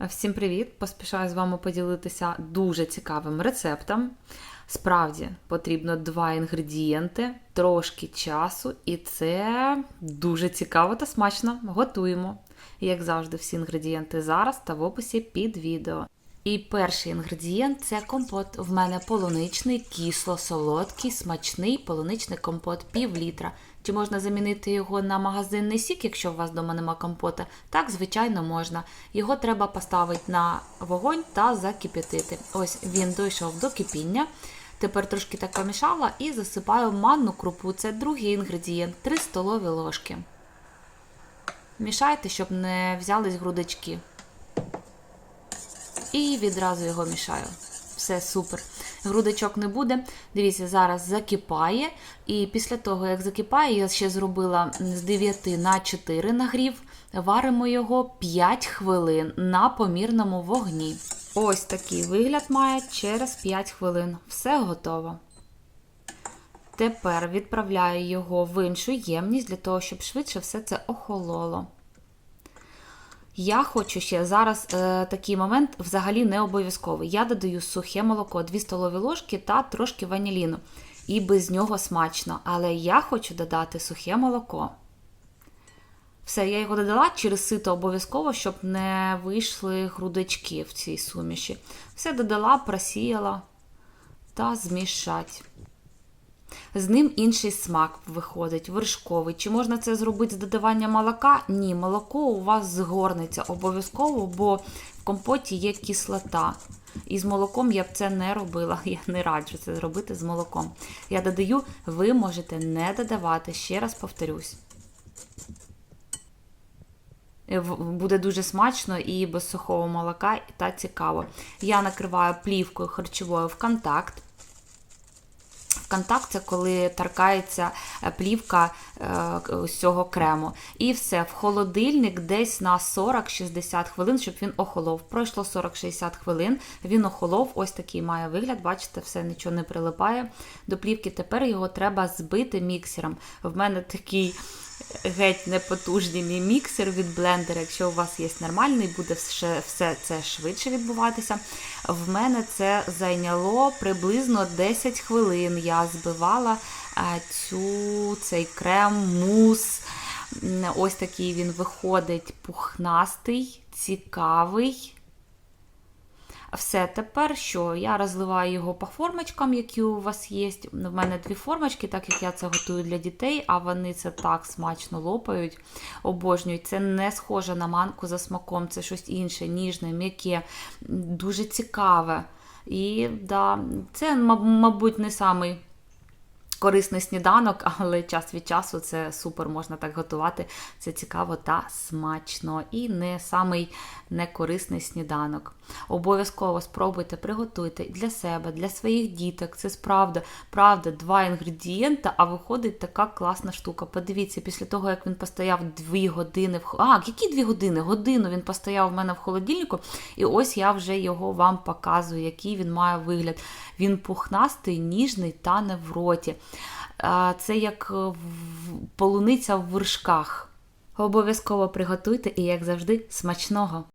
Всім привіт! Поспішаю з вами поділитися дуже цікавим рецептом. Справді потрібно два інгредієнти, трошки часу, і це дуже цікаво та смачно. Готуємо. Як завжди, всі інгредієнти зараз та в описі під відео. І перший інгредієнт це компот. В мене полуничний, кисло-солодкий, смачний полуничний компот пів літра. Чи можна замінити його на магазинний сік, якщо у вас вдома нема компота? Так, звичайно, можна. Його треба поставити на вогонь та закип'ятити. Ось він дійшов до кипіння. Тепер трошки так помішала і засипаю манну крупу. Це другий інгредієнт 3 столові ложки. Мішайте, щоб не взялись грудочки. І відразу його мішаю. Все супер. Грудочок не буде. Дивіться, зараз закипає. І після того, як закипає, я ще зробила з 9 на 4 нагрів. Варимо його 5 хвилин на помірному вогні. Ось такий вигляд має через 5 хвилин. Все готово. Тепер відправляю його в іншу ємність для того, щоб швидше все це охололо. Я хочу ще зараз е, такий момент взагалі не обов'язковий. Я додаю сухе молоко, 2 столові ложки та трошки ваніліну. І без нього смачно. Але я хочу додати сухе молоко. Все, я його додала через сито обов'язково, щоб не вийшли грудочки в цій суміші. Все додала, просіяла та змішать. З ним інший смак виходить, вершковий. Чи можна це зробити з додаванням молока? Ні, молоко у вас згорнеться обов'язково, бо в компоті є кислота. І з молоком я б це не робила. Я не раджу це зробити з молоком. Я додаю, ви можете не додавати, ще раз повторюсь. Буде дуже смачно і без сухого молока, та цікаво. Я накриваю плівкою харчовою в контакт. Контакт це коли торкається плівка ось цього крему. І все, в холодильник десь на 40-60 хвилин, щоб він охолов. Пройшло 40-60 хвилин, він охолов, ось такий має вигляд, бачите, все нічого не прилипає до плівки. Тепер його треба збити міксером. В мене такий геть непотужний мій міксер від блендера. Якщо у вас є нормальний, буде все, все це швидше відбуватися. В мене це зайняло приблизно 10 хвилин. Я збивала цю, цей крем, мус. Ось такий він виходить пухнастий, цікавий. Все, тепер що? Я розливаю його по формочкам, які у вас є. В мене дві формочки, так як я це готую для дітей, а вони це так смачно лопають, обожнюють. Це не схоже на манку за смаком, це щось інше, ніжне, м'яке, дуже цікаве. І да, це, мабуть, не самий. Корисний сніданок, але час від часу це супер, можна так готувати. Це цікаво та смачно. І не самий некорисний сніданок. Обов'язково спробуйте, приготуйте для себе, для своїх діток. Це справда, правда, два інгредієнти, а виходить така класна штука. Подивіться, після того, як він постояв дві години в А, які дві години? Годину він постояв у мене в холодильнику, і ось я вже його вам показую, який він має вигляд. Він пухнастий, ніжний та не в роті. Це як полуниця в вершках. Обов'язково приготуйте і, як завжди, смачного!